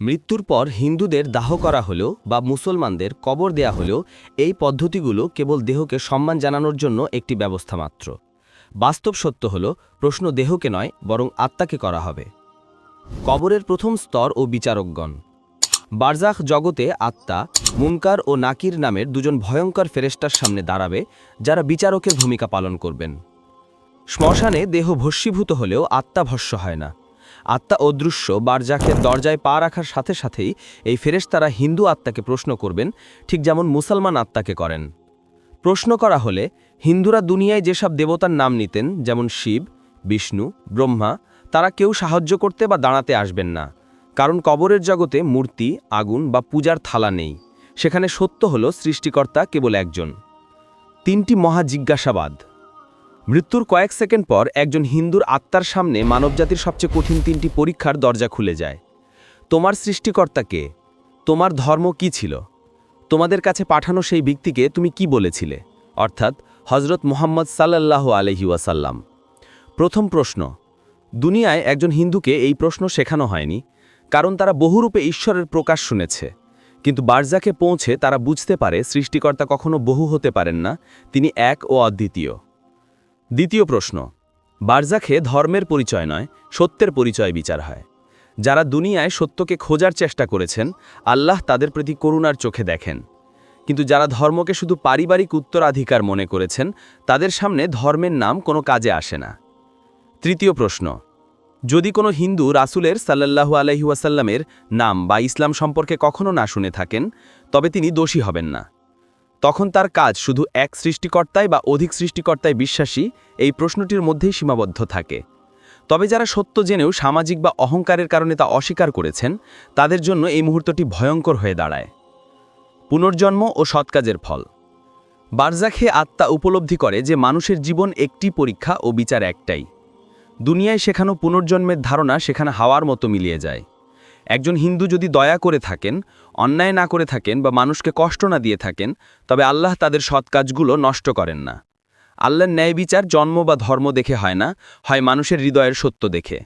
মৃত্যুর পর হিন্দুদের দাহ করা হলেও বা মুসলমানদের কবর দেয়া হলেও এই পদ্ধতিগুলো কেবল দেহকে সম্মান জানানোর জন্য একটি ব্যবস্থা মাত্র। বাস্তব সত্য হল, প্রশ্ন দেহকে নয়, বরং আত্মাকে করা হবে। কবরের প্রথম স্তর ও বিচারকগণ। বারজাখ জগতে আত্মা, মুনকার ও নাকির নামের দুজন ভয়ঙ্কর ফেরেস্টার সামনে দাঁড়াবে, যারা বিচারকের ভূমিকা পালন করবেন। শ্মশানে দেহ ভস্মীভূত হলেও আত্মা ভস্য হয় না। আত্মা অদৃশ্য বারজাখের দরজায় পা রাখার সাথে সাথেই এই ফেরেশতারা হিন্দু আত্মাকে প্রশ্ন করবেন, ঠিক যেমন মুসলমান আত্মাকে করেন। প্রশ্ন করা হলে, হিন্দুরা দুনিয়ায় যেসব দেবতার নাম নিতেন, যেমন শিব, বিষ্ণু, ব্রহ্মা, তারা কেউ সাহায্য করতে বা দাঁড়াতে আসবেন না। কারণ কবরের জগতে মূর্তি, আগুন বা পূজার থালা নেই। সেখানে সত্য হল সৃষ্টিকর্তা কেবল একজন। তিনটি মহা জিজ্ঞাসাবাদ। মৃত্যুর কয়েক সেকেন্ড পর একজন হিন্দুর আত্মার সামনে মানবজাতির সবচেয়ে কঠিন তিনটি পরীক্ষার দরজা খুলে যায়। তোমার সৃষ্টিকর্তা কে? তোমার ধর্ম কি ছিল? তোমাদের কাছে পাঠানো সেই ব্যক্তিকে তুমি কি বলেছিলে? অর্থাৎ হজরত মোহাম্মদ সাল্লাল্লাহু আলহি ওয়াসাল্লাম। প্রথম প্রশ্ন, দুনিয়ায় একজন হিন্দুকে এই প্রশ্ন শেখানো হয়নি, কারণ তারা বহুরূপে ঈশ্বরের প্রকাশ শুনেছে। কিন্তু বার্জাকে পৌঁছে তারা বুঝতে পারে সৃষ্টিকর্তা কখনো বহু হতে পারেন না, তিনি এক ও অদ্বিতীয়। দ্বিতীয় প্রশ্ন, বারজাখে ধর্মের পরিচয় নয়, সত্যের পরিচয় বিচার হয়। যারা দুনিয়ায় সত্যকে খোঁজার চেষ্টা করেছেন, আল্লাহ তাদের প্রতি করুণার চোখে দেখেন। কিন্তু যারা ধর্মকে শুধু পারিবারিক উত্তরাধিকার মনে করেছেন, তাদের সামনে ধর্মের নাম কোনো কাজে আসে না। তৃতীয় প্রশ্ন, যদি কোনো হিন্দু রাসুলের সাল্লাল্লাহু আলহি ওয়াসাল্লামের নাম বা ইসলাম সম্পর্কে কখনো না শুনে থাকেন, তবে তিনি দোষী হবেন না। তখন তার কাজ শুধু এক সৃষ্টিকর্তায় বা অধিক সৃষ্টিকর্তায় বিশ্বাসী এই প্রশ্নটির মধ্যেই সীমাবদ্ধ থাকে। তবে যারা সত্য জেনেও সামাজিক বা অহংকারের কারণে তা অস্বীকার করেছেন, তাদের জন্য এই মুহূর্তটি ভয়ঙ্কর হয়ে দাঁড়ায়। পুনর্জন্ম ও সৎকাজের ফল। বারজাখে আত্মা উপলব্ধি করে যে মানুষের জীবন একটি পরীক্ষা ও বিচার একটাই। দুনিয়ায় শেখানো পুনর্জন্মের ধারণা সেখানে হাওয়ার মতো মিলিয়ে যায়। একজন হিন্দু যদি দয়া করে থাকেন, অন্যায় না করে থাকেন বা মানুষকে কষ্ট না দিয়ে থাকেন, তবে আল্লাহ তাদের সৎ কাজগুলো নষ্ট করেন না। আল্লাহর ন্যায় বিচার জন্ম বা ধর্ম দেখে হয় না, হয় মানুষের হৃদয়ের সত্য দেখে।